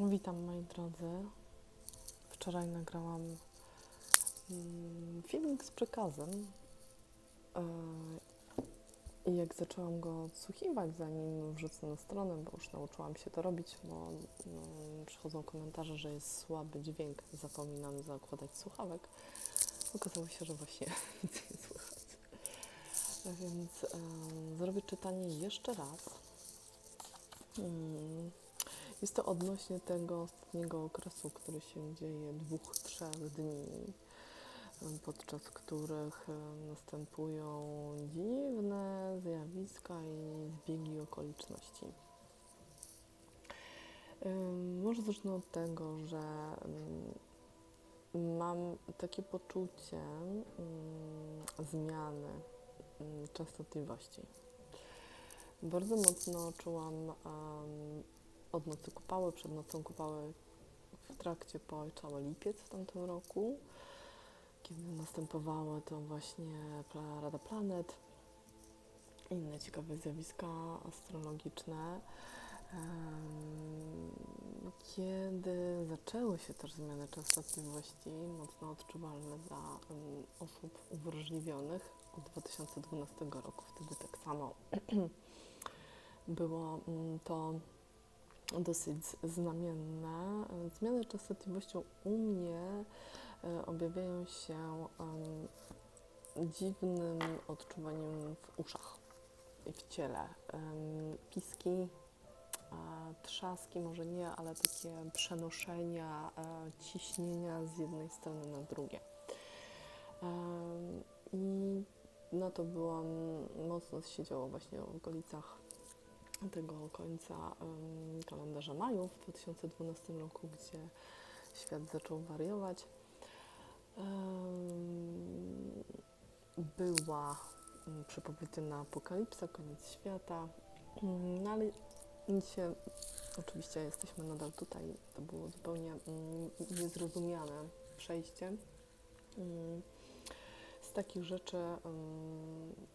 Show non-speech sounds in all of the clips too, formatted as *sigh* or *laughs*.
Witam moi drodzy. Wczoraj nagrałam mm, filmik z przekazem. e, I jak zaczęłam go odsłuchiwać, zanim wrzucę na stronę, bo już nauczyłam się to robić, bo mm, przychodzą komentarze, że jest słaby dźwięk, zapominam zakładać słuchawek. Okazało się, że właśnie *laughs* nic nie słychać. A Więc e, zrobię czytanie jeszcze raz. Mm. Jest to odnośnie tego ostatniego okresu, który się dzieje, dwóch, trzech dni, podczas których następują dziwne zjawiska i zbiegi okoliczności. Może zacznę od tego, że mam takie poczucie zmiany częstotliwości. Bardzo mocno czułam od nocy kupały, przed nocą kupały w trakcie po cały lipiec w tamtym roku, kiedy następowały to właśnie Rada Planet, inne ciekawe zjawiska astrologiczne. Kiedy zaczęły się też zmiany częstotliwości, mocno odczuwalne dla osób uwrażliwionych od 2012 roku, wtedy tak samo *clears throat* było mm, to dosyć znamienne. Zmiany częstotliwością u mnie e, objawiają się dziwnym odczuwaniem w uszach i w ciele. Piski, trzaski, może nie, ale takie przenoszenia e, ciśnienia z jednej strony na drugie. I no to byłam, mocno się właśnie w okolicach tego końca kalendarza maju w 2012 roku, gdzie świat zaczął wariować. Była mm, przepowiedziana apokalipsa, koniec świata, Mm, no ale nic się, oczywiście jesteśmy nadal tutaj, to było zupełnie mm, niezrozumiane przejście. Z takich rzeczy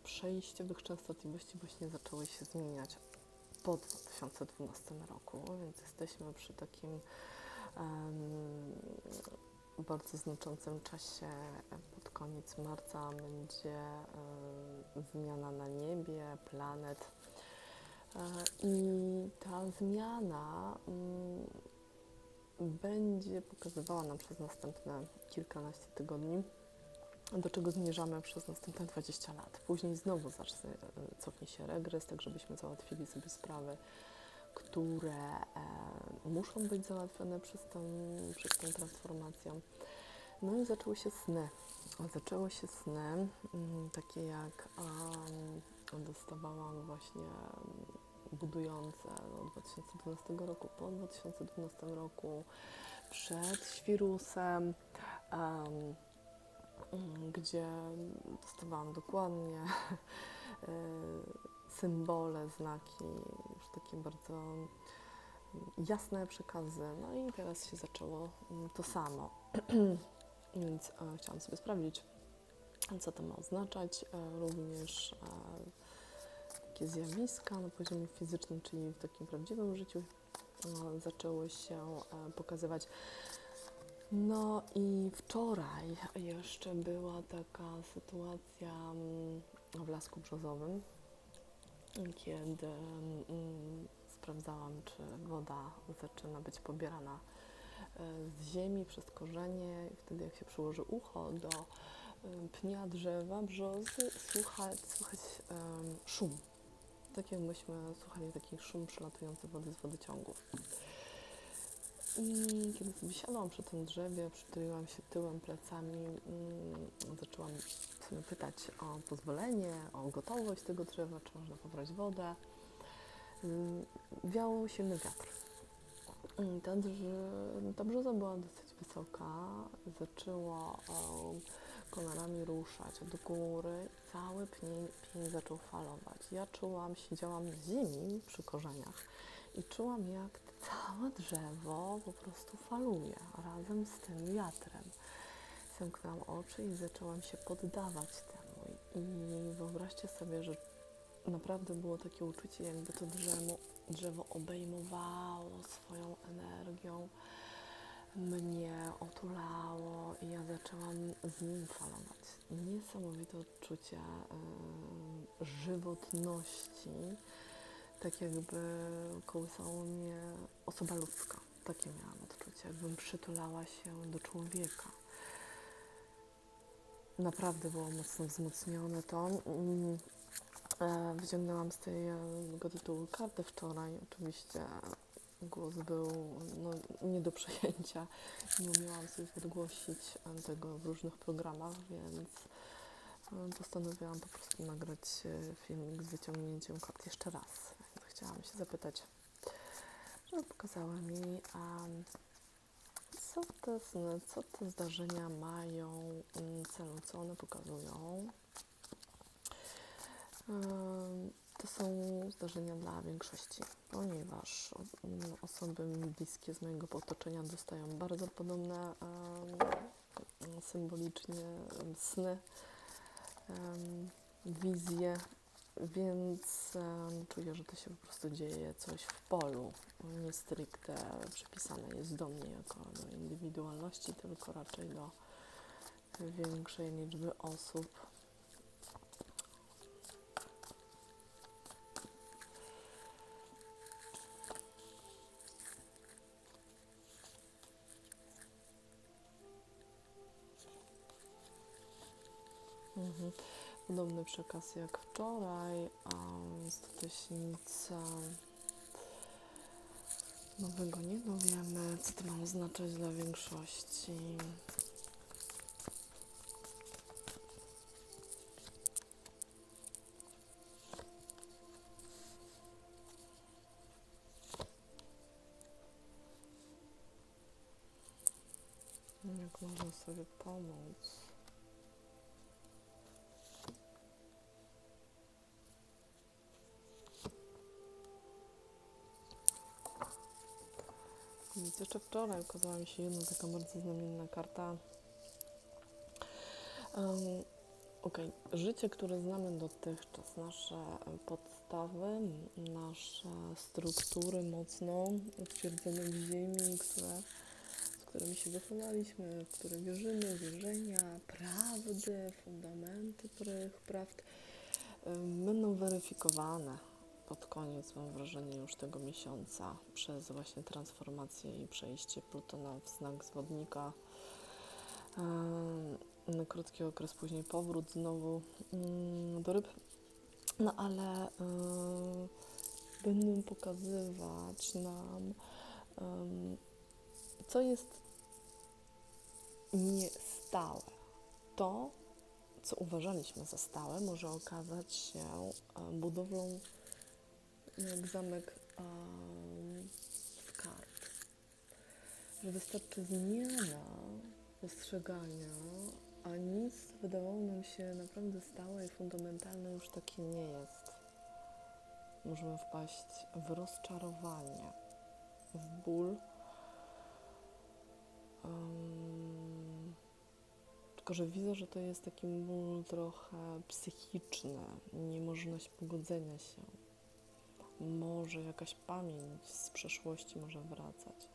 przejściowych częstotliwości właśnie zaczęły się zmieniać po 2012 roku, więc jesteśmy przy takim em, bardzo znaczącym czasie. Pod koniec marca będzie em, zmiana na niebie, planet. E, I ta zmiana mm, będzie pokazywała nam przez następne kilkanaście tygodni, do czego zmierzamy przez następne 20 lat. Później znowu zacznie, e, cofnie się regres, tak żebyśmy załatwili sobie sprawy, które e, muszą być załatwione przez tą, przez tą transformację. No i zaczęły się sny. Zaczęły się sny, mm, takie jak dostawałam właśnie mm, budujące od 2012 roku, po 2012 roku, przed świrusem, em, gdzie dostawałam dokładnie *laughs* e, symbole, znaki, już takie bardzo mm, jasne przekazy. No i teraz się zaczęło mm, to samo. *clears throat* Więc e, chciałam sobie sprawdzić, co to ma oznaczać. E, również takie zjawiska na poziomie fizycznym, czyli w takim prawdziwym życiu zaczęły się pokazywać. No i wczoraj jeszcze była taka sytuacja mm, w Lasku Brzozowym, kiedy mm, sprawdzałam, czy woda zaczyna być pobierana e, z ziemi przez korzenie i wtedy jak się przyłoży ucho do e, pnia drzewa, brzozy, słuchać, słuchać em, szum. Tak jakbyśmy słuchali taki szum przelatujący wody z wodociągów. I kiedy sobie siadłam przy tym drzewie, przytuliłam się tyłem, plecami, mm, zaczęłam sobie pytać o pozwolenie, o gotowość tego drzewa, czy można pobrać wodę. Mm, Wiał silny wiatr. Mm, Ta, ta brzoza była dosyć wysoka, zaczęło em, konarami ruszać od góry, cały pień, pień zaczął falować. Ja czułam, siedziałam na ziemi przy korzeniach i czułam, jak całe drzewo po prostu faluje razem z tym wiatrem. Zamknęłam oczy i zaczęłam się poddawać temu. I wyobraźcie sobie, że naprawdę było takie uczucie, jakby to drzewo, drzewo obejmowało swoją energią, mnie otulało i ja zaczęłam z nim falować. Niesamowite odczucie y, żywotności, tak jakby kołysało mnie osoba ludzka. Takie miałam odczucie, jakbym przytulała się do człowieka. Naprawdę było mocno wzmocnione to. Mm, e, Wyciągnęłam z e, tego tytułu kartę wczoraj. Oczywiście głos był no, nie do przejęcia. Nie umiałam sobie podgłosić e, tego w różnych programach, więc postanowiłam po prostu nagrać filmik z wyciągnięciem kart jeszcze raz. Więc chciałam się zapytać, żeby pokazała mi, a co te co te zdarzenia mają mm, celu, co one pokazują. Ym, To są zdarzenia dla większości, ponieważ mm, osoby bliskie z mojego otoczenia dostają bardzo podobne ym, symbolicznie ym, sny, ym, wizje, więc czuję, że to się po prostu dzieje coś w polu, nie stricte przypisane jest do mnie jako do indywidualności, tylko raczej do większej liczby osób. Mhm. Podobny przekaz jak wczoraj, a e, nowego nie dowiemy. Co to ma oznaczać dla większości? Jak można sobie pomóc? Więc jeszcze wczoraj ukazała mi się jedna taka bardzo znamienna karta. Um, Okej, życie, które znamy dotychczas, nasze podstawy, nasze struktury mocno utwierdzone w ziemi, które, z którymi się wychowaliśmy, w które wierzymy, wierzenia, prawdy, fundamenty tych prawd będą weryfikowane pod koniec, mam wrażenie, już tego miesiąca przez właśnie transformację i przejście Plutona w znak zwodnika. Em, Na krótki okres później powrót znowu mm, do ryb. No ale em, będą pokazywać nam, co jest niestałe. To, co uważaliśmy za stałe, może okazać się em, budowlą jak zamek um, z kart. Że wystarczy zmiana postrzegania, a nic wydawało nam się naprawdę stałe i fundamentalne już takie nie jest. Możemy wpaść w rozczarowanie, w ból. Um, tylko, że widzę, że to jest taki ból trochę psychiczny, niemożność pogodzenia się może jakaś pamięć z przeszłości może wracać.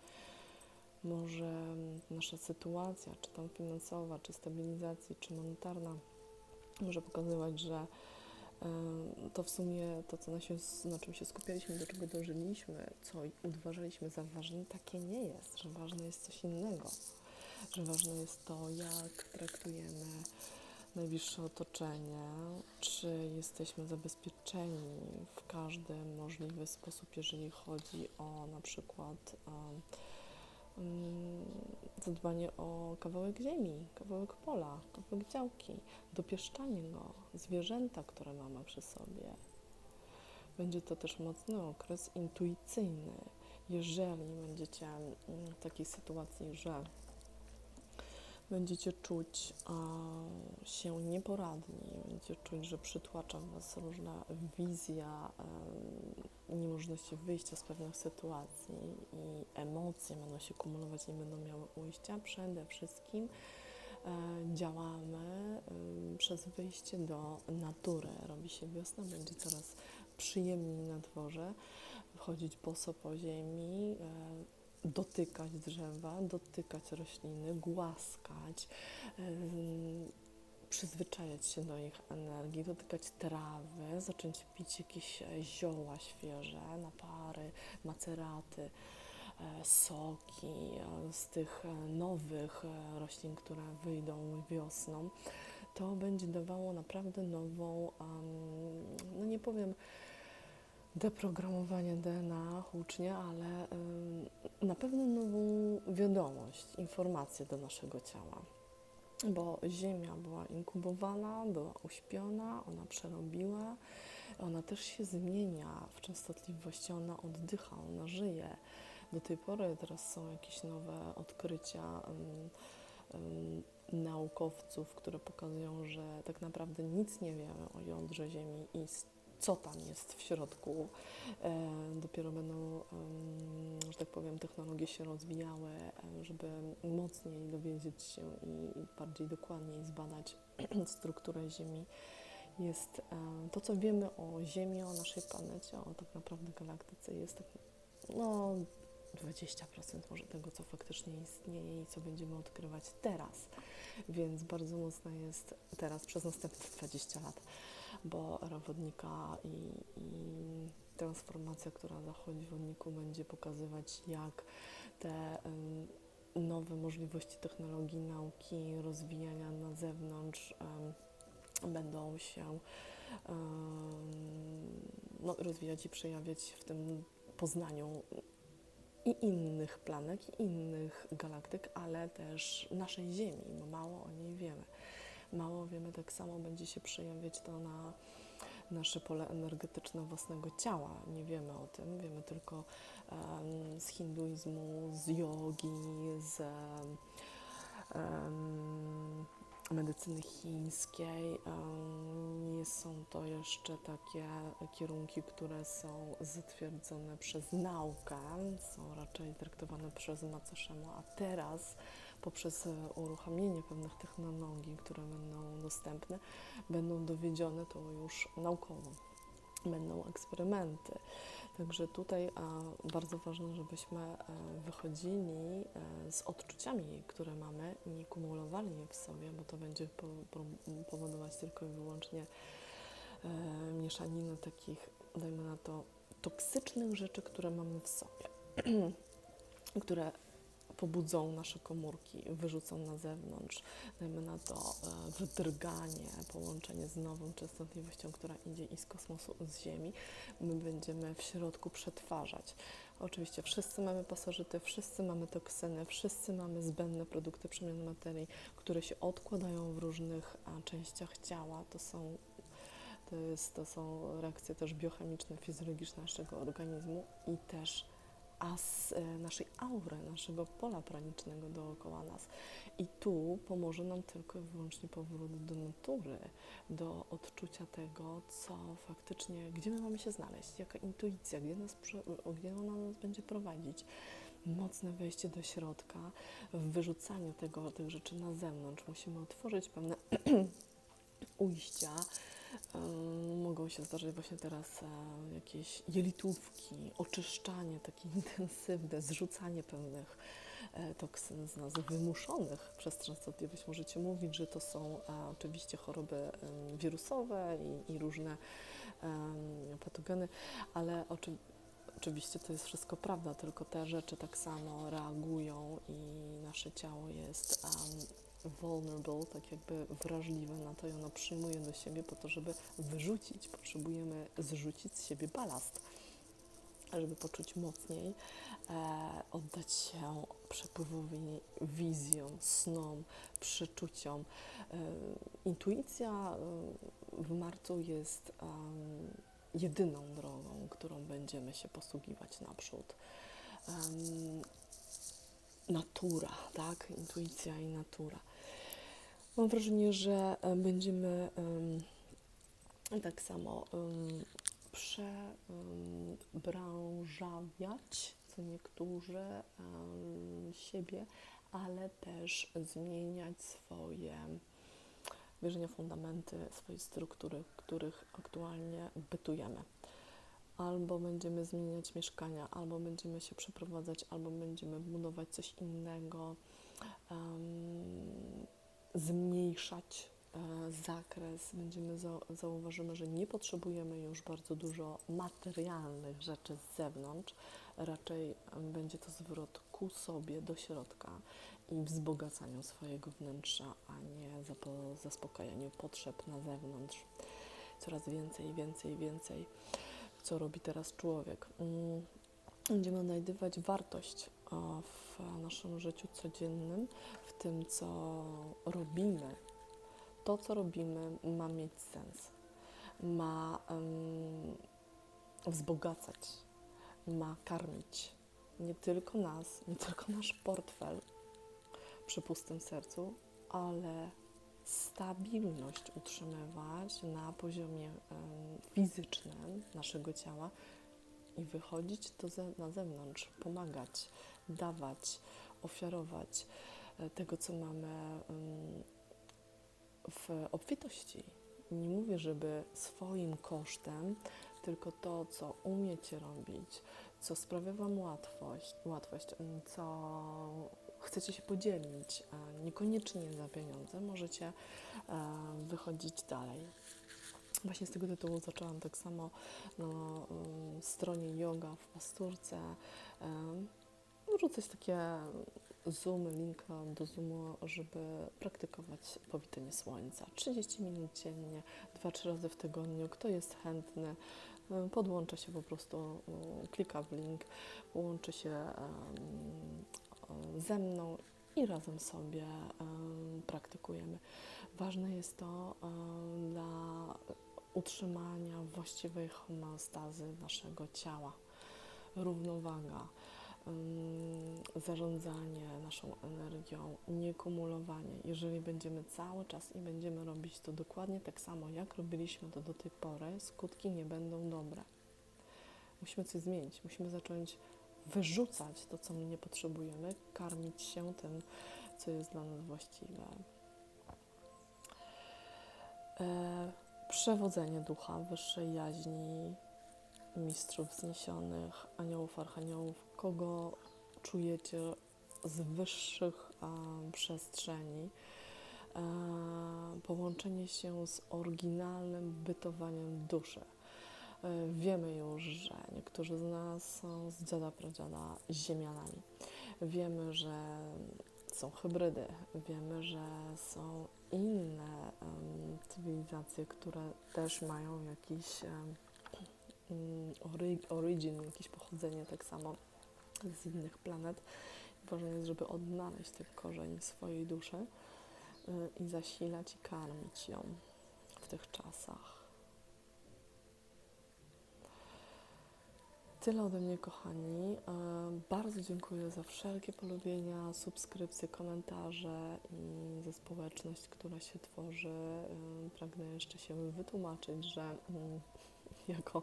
Może nasza sytuacja, czy tam finansowa, czy stabilizacji, czy monetarna, może pokazywać, że to w sumie to, co na, się, na czym się skupialiśmy, do czego dążyliśmy, co uważaliśmy za ważne, takie nie jest, że ważne jest coś innego, że ważne jest to, jak traktujemy najbliższe otoczenie, czy jesteśmy zabezpieczeni w każdy możliwy sposób, jeżeli chodzi o na przykład um, zadbanie o kawałek ziemi, kawałek pola, kawałek działki, dopieszczanie go, zwierzęta, które mamy przy sobie. Będzie to też mocny okres intuicyjny. Jeżeli będziecie mm, w takiej sytuacji, że będziecie czuć się nieporadni, będziecie czuć, że przytłacza Was różna wizja e, niemożności wyjścia z pewnych sytuacji i emocje będą się kumulować i będą miały ujścia. Przede wszystkim e, działamy przez wyjście do natury. Robi się wiosna, będzie coraz przyjemniej na dworze. chodzić boso po ziemi, e, dotykać drzewa, dotykać rośliny, głaskać, przyzwyczajać się do ich energii, dotykać trawy, zacząć pić jakieś e, zioła świeże, napary, maceraty, e, soki e, z tych nowych roślin, które wyjdą wiosną. To będzie dawało naprawdę nową, no nie powiem, deprogramowanie DNA hucznie, ale na pewno nową wiadomość, informację do naszego ciała. Bo Ziemia była inkubowana, była uśpiona, ona przerobiła, ona też się zmienia w częstotliwości, ona oddycha, ona żyje. Do tej pory teraz są jakieś nowe odkrycia naukowców, które pokazują, że tak naprawdę nic nie wiemy o jądrze Ziemi i co tam jest w środku. E, dopiero będą, że tak powiem, technologie się rozwijały, e, żeby mocniej dowiedzieć się i bardziej dokładniej zbadać *clears throat* strukturę Ziemi. Jest e, to, co wiemy o Ziemi, o naszej planecie, o tak naprawdę galaktyce, jest tak, no, 20% może tego, co faktycznie istnieje i co będziemy odkrywać teraz. Więc bardzo mocna jest teraz przez następne 20 lat, bo wodnika i, i transformacja, która zachodzi w wodniku, będzie pokazywać, jak te nowe możliwości technologii, nauki, rozwijania na zewnątrz będą się no, rozwijać i przejawiać w tym poznaniu i innych planet, i innych galaktyk, ale też naszej Ziemi, bo mało o niej wiemy. Mało wiemy, tak samo będzie się przejawiać to na nasze pole energetyczne własnego ciała. Nie wiemy o tym, wiemy tylko em, z hinduizmu, z jogi, z em, medycyny chińskiej. Em, Nie są to jeszcze takie kierunki, które są zatwierdzone przez naukę, są raczej traktowane przez macoszemu, a teraz poprzez e, uruchomienie pewnych technologii, które będą dostępne, będą dowiedzione to już naukowo. Będą eksperymenty. Także tutaj bardzo ważne, żebyśmy e, wychodzili e, z odczuciami, które mamy, nie kumulowali je w sobie, bo to będzie po, po, powodować tylko i wyłącznie mieszaninę takich, dajmy na to, toksycznych rzeczy, które mamy w sobie, *clears throat* które pobudzą nasze komórki, wyrzucą na zewnątrz, dajmy na to e, wydrganie, połączenie z nową częstotliwością, która idzie i z kosmosu, i z Ziemi, my będziemy w środku przetwarzać. Oczywiście wszyscy mamy pasożyty, wszyscy mamy toksyny, wszyscy mamy zbędne produkty przemiany materii, które się odkładają w różnych a, częściach ciała. To są, to, jest, to są reakcje też biochemiczne, fizjologiczne naszego organizmu i też a z e, naszej aury, naszego pola pranicznego dookoła nas. I tu pomoże nam tylko i wyłącznie powrót do natury, do odczucia tego, co faktycznie, gdzie my mamy się znaleźć, jaka intuicja, gdzie, nas, gdzie ona nas będzie prowadzić. Mocne wejście do środka, w wyrzucaniu tego, tych rzeczy na zewnątrz. Musimy otworzyć pewne *clears throat* ujścia, Mogą się zdarzyć właśnie teraz jakieś jelitówki, oczyszczanie takie *laughs* intensywne, zrzucanie pewnych e, toksyn z nas wymuszonych przez częstotliwość. Możecie mówić, że to są e, oczywiście choroby wirusowe i, i różne patogeny, ale oczy, oczywiście to jest wszystko prawda, tylko te rzeczy tak samo reagują i nasze ciało jest em, vulnerable, tak jakby wrażliwe na to i ono przyjmuje do siebie po to, żeby wyrzucić. Potrzebujemy zrzucić z siebie balast, żeby poczuć mocniej, e, oddać się przepływowi wizjom, snom, przeczuciom. E, intuicja e, w marcu jest em, jedyną drogą, którą będziemy się posługiwać naprzód. Em, natura, tak? Intuicja i natura. Mam wrażenie, że e, będziemy em, tak samo um, przebranżawiać, co niektórzy em, siebie, ale też zmieniać swoje wierzenia, fundamenty, swoje struktury, w których aktualnie bytujemy. Albo będziemy zmieniać mieszkania, albo będziemy się przeprowadzać, albo będziemy budować coś innego, em, zmniejszać e, zakres, będziemy za, zauważymy, że nie potrzebujemy już bardzo dużo materialnych rzeczy z zewnątrz, raczej będzie to zwrot ku sobie, do środka i wzbogacaniu swojego wnętrza, a nie zaspokajaniu potrzeb na zewnątrz. Coraz więcej, więcej, więcej. Co robi teraz człowiek? Mm, Będziemy odnajdywać wartość w naszym życiu codziennym, w tym, co robimy. To, co robimy, ma mieć sens, ma em, wzbogacać, ma karmić nie tylko nas, nie tylko nasz portfel przy pustym sercu, ale stabilność utrzymywać na poziomie fizycznym naszego ciała i wychodzić do ze, na zewnątrz, pomagać, dawać, ofiarować e, tego, co mamy w obfitości. Nie mówię, żeby swoim kosztem, tylko to, co umiecie robić, co sprawia Wam łatwość, łatwość co chcecie się podzielić, e, niekoniecznie za pieniądze, możecie e, wychodzić dalej. Właśnie z tego tytułu zaczęłam tak samo na em, stronie yoga w Pasturce em, wrzucać takie zoomy, linka do zoomu, żeby praktykować powitanie słońca. 30 minut dziennie, 2-3 razy w tygodniu. Kto jest chętny, em, podłącza się po prostu, klika w link, połączy się ze mną i razem sobie em, praktykujemy. Ważne jest to em, dla utrzymania właściwej homeostazy naszego ciała, równowaga, ym, zarządzanie naszą energią, niekumulowanie. Jeżeli będziemy cały czas i będziemy robić to dokładnie tak samo, jak robiliśmy to do tej pory, skutki nie będą dobre. Musimy coś zmienić, musimy zacząć wyrzucać to, co my nie potrzebujemy, karmić się tym, co jest dla nas właściwe. E, przewodzenie ducha, wyższej jaźni, mistrzów wzniesionych, aniołów, archaniołów, kogo czujecie z wyższych em, przestrzeni. E, połączenie się z oryginalnym bytowaniem duszy. E, wiemy już, że niektórzy z nas są z dziada pradziada ziemianami. Wiemy, że są hybrydy, wiemy, że są inne em, cywilizacje, które też mają jakiś ory, origin, jakieś pochodzenie tak samo z innych planet. Ważne jest, żeby odnaleźć ten korzeń swojej duszy y, i zasilać i karmić ją w tych czasach. Tyle ode mnie, kochani. E, Bardzo dziękuję za wszelkie polubienia, subskrypcje, komentarze i za społeczność, która się tworzy. E, Pragnę jeszcze się wytłumaczyć, że mm, *laughs* jako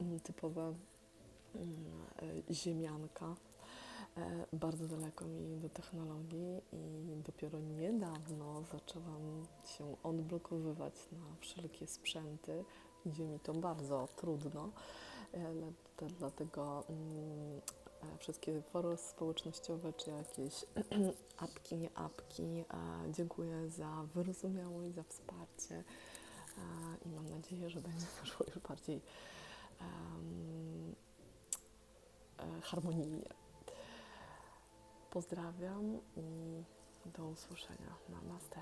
mm, typowa mm, e, ziemianka bardzo daleko mi do technologii i dopiero niedawno zaczęłam się odblokowywać na wszelkie sprzęty. Idzie mi to bardzo trudno. E, dla- to Dlatego mm, e, wszystkie forum społecznościowe czy jakieś *clears throat* apki, nie apki, e, dziękuję za wyrozumiałość, za wsparcie e, i mam nadzieję, że będzie *laughs* wyszło już bardziej e, harmonijnie. Pozdrawiam i do usłyszenia. Namaste.